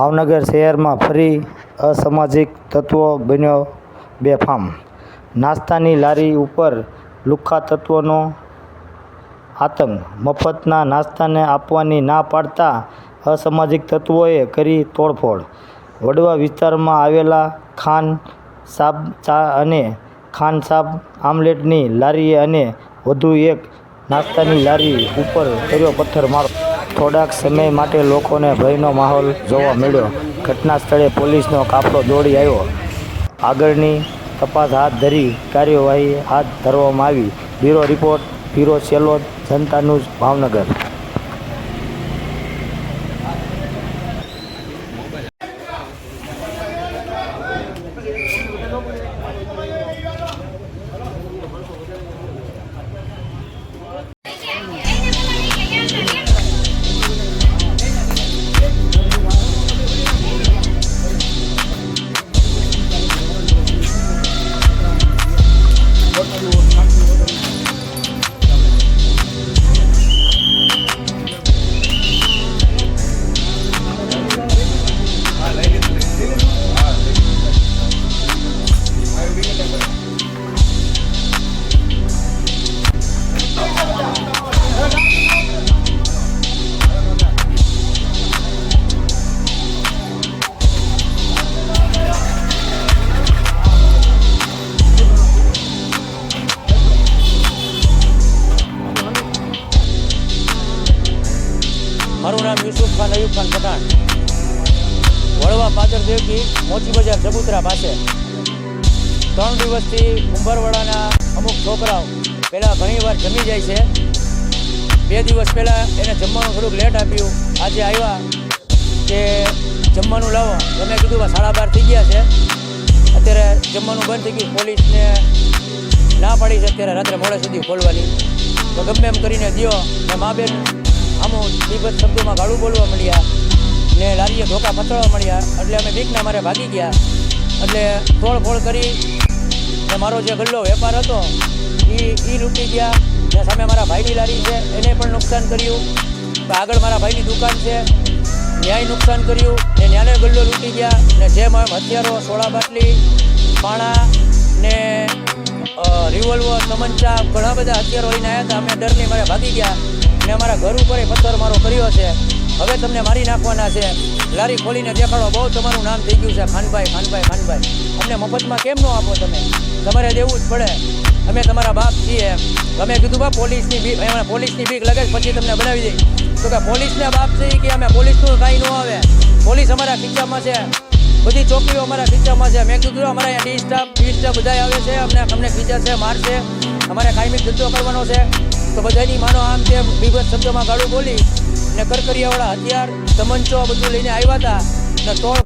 ભાવનગર શહેરમાં ફરી અસામાજિક તત્વો બન્યો બેફામ. નાસ્તાની લારી ઉપર લુખ્ખા તત્વોનો આતંક. મફતના નાસ્તાને આપવાની ના પાડતા અસામાજિક તત્વોએ કરી તોડફોડ. વડવા વિસ્તારમાં આવેલા ખાન સાબ ચા અને ખાન સાબ આમલેટની લારીએ અને વધુ એક નાસ્તાની લારી ઉપર કર્યો પથ્થરમારો. થોડાક સમય માટે લોકોને ભયનો માહોલ જોવા મળ્યો. ઘટના સ્થળે પોલીસનો કાફલો દોડી આવ્યો. આગળની તપાસ હાથ ધરી કાર્યવાહી હાથ ધરવામાં આવી. Bureau report, bureau Selod, Janata news, Bhavnagar. મારું નામ યુસુફ ખાન અયુબ ખાન પઠાણ. વડવા પાદર દેવકી, મોચી બજાર ચબુતરા પાસે. ત્રણ દિવસથી ઉંબરવાડાના અમુક છોકરાઓ પહેલાં ઘણીવાર જમી જાય છે. બે દિવસ પહેલાં એને જમવાનું થોડુંક લેટ આપ્યું. આજે આવ્યા કે જમવાનું લાવો. તમે કીધું, સાડા બાર થઈ ગયા છે. અત્યારે જમવાનું બંધ થઈ ગયું. પોલીસને ના પાડી છે. અત્યારે રાત્રે મોડે સુધી ખોલવાની. તો ગમે એમ કરીને દ્યો ને મા બેન આમું શબ્દોમાં ગાળું બોલવા મળ્યા ને લારીએ ધોકા પતળવા મળ્યા. એટલે અમે બીકના મારે ભાગી ગયા. એટલે તોડફોડ કરી ને મારો જે ગલ્લો વેપાર હતો એ એ લૂંટી ગયા. ને સામે મારા ભાઈની લારી છે, એને પણ નુકસાન કર્યું. આગળ મારા ભાઈની દુકાન છે, ન્યાય નુકસાન કર્યું. ને ન્યાને ગલ્લો લૂંટી ગયા. ને જેમ હથિયારો, સોળા બાટલી, પાણા ને રિવોલ્વર તમંચા ઘણા બધા હથિયારો લઈને આવ્યા હતા. અમે ડરની મારે ભાગી ગયા. ને અમારા ઘર ઉપર પથ્થર મારો કર્યો છે. હવે તમને મારી નાખવાના છે. લારી ખોલીને દેખાડો. બહુ તમારું નામ થઈ ગયું છે. ખાનભાઈ ખાનભાઈ ખાનભાઈ. અમને મફતમાં કેમ ન આપો તમે? તમારે દેવું જ પડે. અમે તમારા બાપ છીએ. અમે કીધું, બા, પોલીસની બીક એમાં પોલીસની બીક લગે પછી તમને બનાવી દઈ. તો કે પોલીસને બાપ છે કે અમે પોલીસનું કાંઈ ન આવે. પોલીસ અમારા ખીચામાં છે. બધી ચોકીઓ અમારા ખીચામાં છે. મેં કીધું, અમારા અહીંયા ડી સ્ટાફ બી સ્ટાફ બધા આવે છે. અમને અમને ખીચા છે મારશે અમારે કાયમી ધંધો કરવાનો છે. તો બધાની માનો આમ તેમ. બીભત્સ શબ્દમાં ગાળું બોલી ને કરકરિયાવાળા હથિયાર તમંચો બધું લઈને આવ્યા હતા. ને તોડ